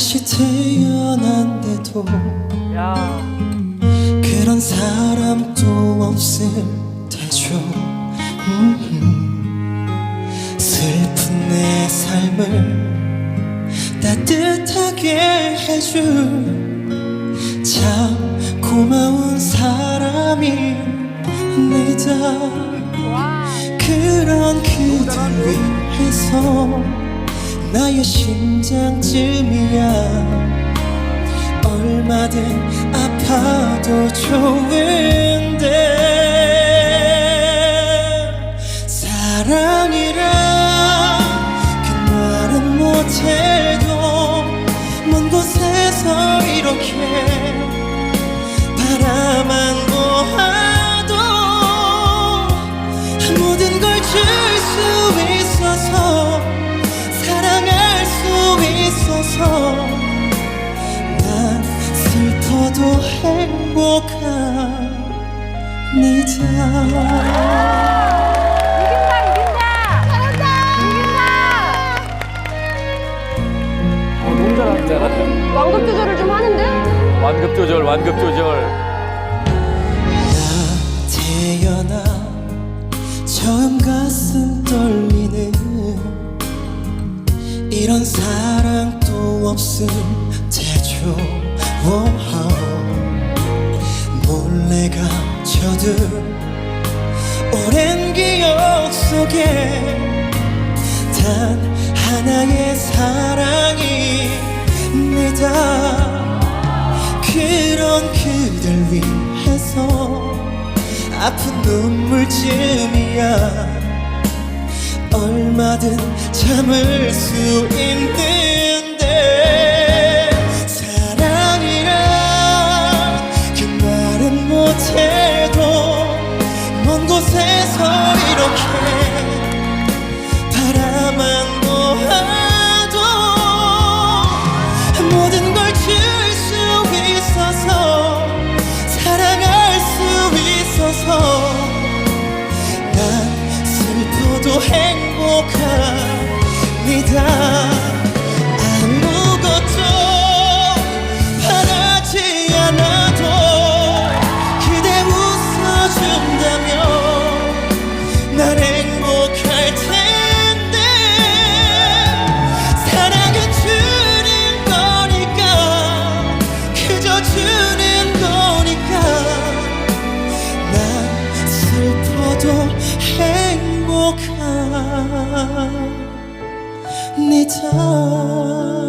다시 태어난데도 야. 그런 사람도 없을 테죠. 음, 슬픈 내 삶을 따뜻하게 해줄 참 고마운 사람입니다 그런 그댈 위해서 나의 심장쯤이야. 얼마든 아파도 좋은데 사랑이란 그 말은 못해도 먼 곳에서 이렇게 바라만 보아도 모든 걸 줄 수 있어서 난 슬퍼도 행복합니다 어, 너무 잘한다. 완급 조절을 좀 하는데? 완급 조절, 완급 조절. 나 태어나 처음 가슴 떨리는 이런 사랑도 테죠 오하오. 몰래 감춰둔 오랜 기억 속에 단 하나의 사랑입니다 그런 그댈 위해서 아픈 눈물쯤이야 얼마든 참을 수 있는 행복합니다